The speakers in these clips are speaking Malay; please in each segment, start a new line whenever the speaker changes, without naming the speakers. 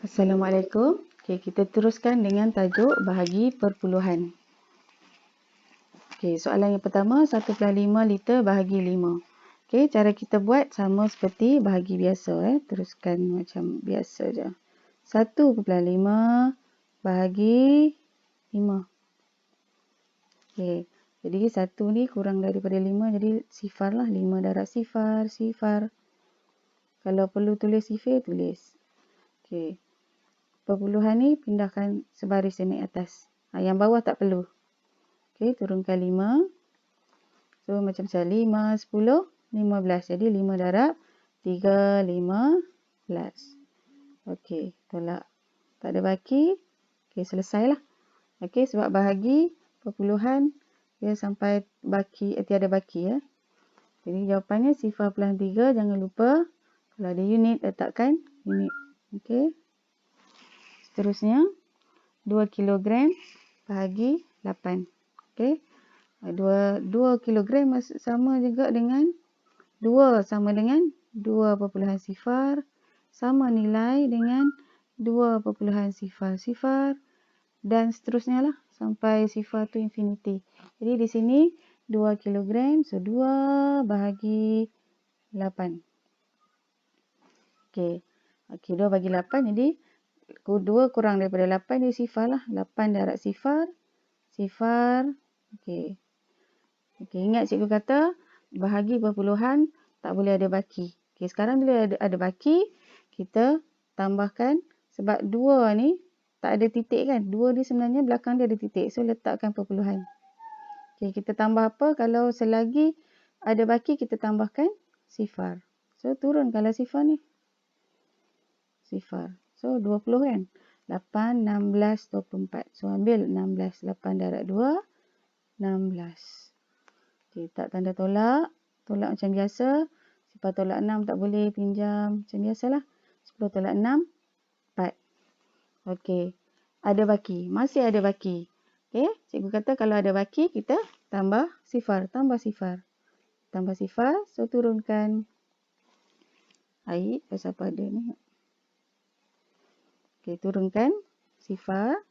Assalamualaikum. Okey, kita teruskan dengan tajuk bahagi perpuluhan. Okey, soalan yang pertama 1.5 liter bahagi 5. Okey, cara kita buat sama seperti bahagi biasa eh. Teruskan macam biasa je. 1.5 bahagi 5. Okey, jadi 1 ni kurang daripada 5 jadi sifar lah. 5 darab sifar, sifar. Kalau perlu tulis sifir, tulis. Okey. Perpuluhan ni pindahkan sebaris naik atas. Ha, yang bawah tak perlu. Okey, turunkan 5. So, macam saya 5, 10, 15. Jadi, 5 darab 3, 15. Okey, tolak. Tak ada baki. Okey, selesailah. Okey, sebab bahagi perpuluhan dia sampai baki, eh, tiada baki ya. Jadi, jawapannya sifar pelan 3. Jangan lupa kalau ada unit, letakkan unit. Okey. Seterusnya, 2 kilogram bahagi 8. Okey. 2, 2 kilogram sama juga dengan 2 sama dengan 2 perpuluhan sifar sama nilai dengan 2 perpuluhan sifar sifar dan seterusnya lah sampai sifar tu infinity. Jadi di sini 2 kilogram so 2 bahagi 8. Okey. Okey 2 bagi 8 jadi 2 kurang daripada 8 dia sifar lah. 8 darab sifar. Sifar Okey. Okey, ingat cikgu kata bahagi perpuluhan tak boleh ada baki. Okey, sekarang bila ada, ada baki, kita tambahkan sebab dua ni tak ada titik kan. Dua ni sebenarnya belakang dia ada titik. So, letakkan perpuluhan. Okey, kita tambah apa? Kalau selagi ada baki, kita tambahkan sifar. So, turunkanlah sifar ni. Sifar. So, 20 kan? 8, 16, 24. So, ambil 16. 8 darab 2. 16. Okey, tak tanda tolak. Tolak macam biasa. Sifar tolak 6 tak boleh pinjam. Macam biasalah. 10 tolak 6. 4. Okey. Ada baki. Masih ada baki. Okey. Cikgu kata kalau ada baki, kita tambah sifar. Tambah sifar. Tambah sifar. So, turunkan air. Pasal pada ni. Okey, turunkan sifar.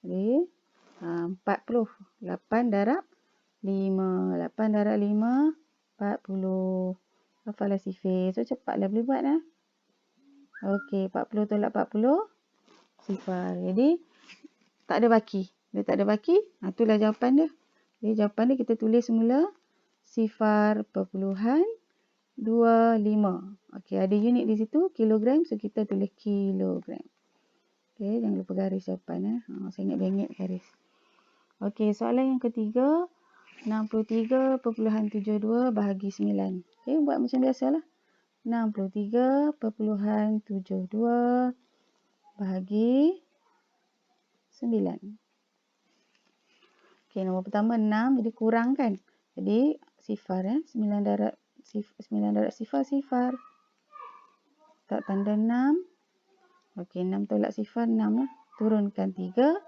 Okey. 40. 8 darab 5. 8 darab 5. 40. Hafalah sifir. So, cepatlah boleh buat. Eh? Okey, 40 tolak 40. Sifar. Jadi, tak ada baki. Dia tak ada baki. Ha, itulah jawapan dia. Jadi, jawapan dia kita tulis semula. Sifar perpuluhan 25. Okey, ada unit di situ. Kilogram. So, kita tulis kilogram. Okey, jangan lupa garis jawapan. Eh? Ha, saya ingat bengit garis. Okey, soalan yang ketiga. 63.72 bahagi 9. Okey, buat macam biasalah. 63.72 bahagi 9. Okey, nombor pertama 6. Jadi kurang kan? Jadi sifar ya. 9 darab, 9 darab sifar, sifar. Tak tanda 6. Okey, 6 tolak sifar 6 lah. Turunkan 3.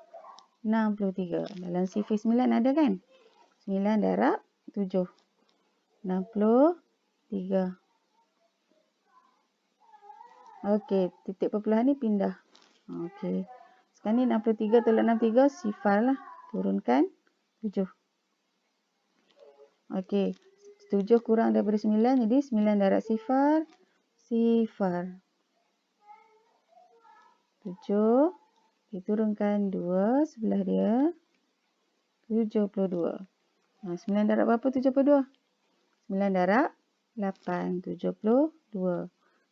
63. Dalam sifir 9 ada kan? 9 darab 7. 63. Okey, titik perpuluhan ni pindah. Okey. Sekarang ni 63 tolak 63 sifar lah. Turunkan 7. Okey. 7 kurang daripada 9 jadi 9 darab sifar. Sifar. 7. Okey, turunkan 2 sebelah dia. 72. Ha, 9 darab berapa 72? 9 darab 8. 72.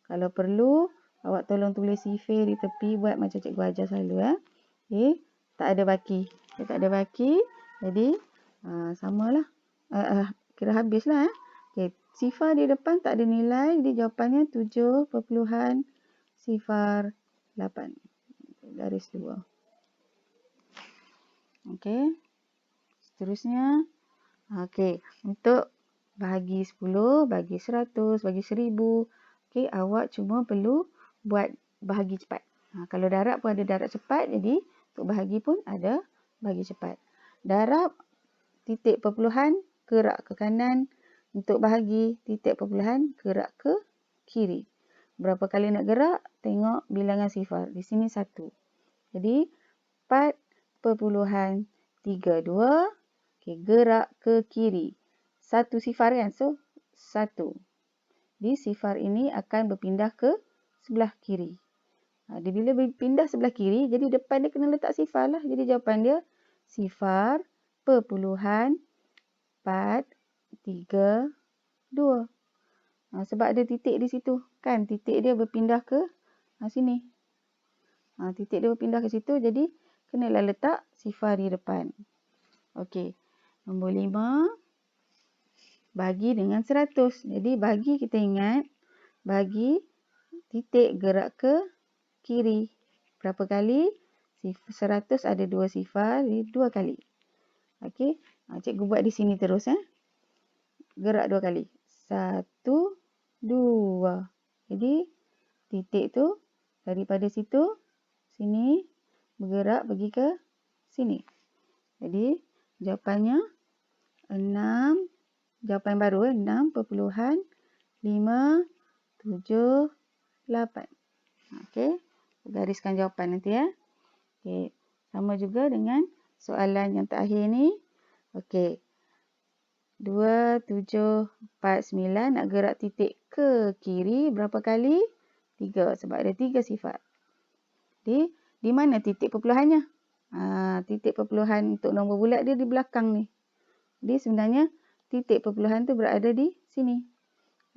Kalau perlu, awak tolong tulis sifir di tepi buat macam cikgu ajar selalu. Eh. Okay. Tak ada baki. Okay, tak ada baki. Jadi, uh, samalah. Uh, uh, kira habislah. Eh. Sifar di depan tak ada nilai. Jadi, jawapannya 7 perpuluhan sifar 8 garis dua. Okey. Seterusnya. Okey. Untuk bahagi 10, bagi 100, bagi 1000. Okey. Awak cuma perlu buat bahagi cepat. Ha, kalau darab pun ada darab cepat. Jadi untuk bahagi pun ada bahagi cepat. Darab titik perpuluhan gerak ke kanan. Untuk bahagi titik perpuluhan gerak ke kiri. berapa kali nak gerak, tengok bilangan sifar. Di sini satu. Jadi 4.32 okay, gerak ke kiri. Satu sifar kan? So, satu. Jadi sifar ini akan berpindah ke sebelah kiri. Ha, dia bila berpindah sebelah kiri, jadi depan dia kena letak sifar lah. Jadi jawapan dia sifar perpuluhan 4, 3, 2. Ha, sebab ada titik di situ. Kan titik dia berpindah ke ha, sini. Ha, titik dia berpindah ke situ. Jadi kenalah letak sifar di depan. Okey. Nombor 5. Bagi dengan 100. Jadi bagi kita ingat. Bagi titik gerak ke kiri. Berapa kali? 100 ada dua sifar. Jadi dua kali. Okey. Ha, cikgu buat di sini terus. Eh. Gerak dua kali. Satu dua. Jadi titik tu daripada situ sini bergerak pergi ke sini. Jadi jawapannya 6 jawapan baru eh 6.578. Okey, gariskan jawapan nanti ya. Okey, sama juga dengan soalan yang terakhir ni. Okey. 2, 7, 4, 9 nak gerak titik ke kiri berapa kali? Tiga. Sebab ada tiga sifat. Jadi, di mana titik perpuluhannya? Ha, titik perpuluhan untuk nombor bulat dia di belakang ni. Jadi, sebenarnya titik perpuluhan tu berada di sini.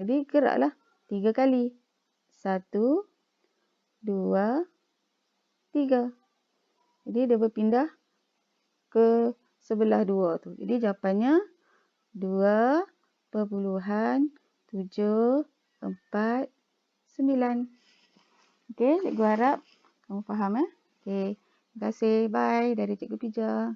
Jadi, geraklah tiga kali. Satu, dua, tiga. Jadi, dia berpindah ke sebelah dua tu. Jadi, jawapannya dua perpuluhan tujuh, empat, sembilan. Okey, cikgu harap kamu faham eh. Okey, terima kasih. Bye dari Cikgu Pija.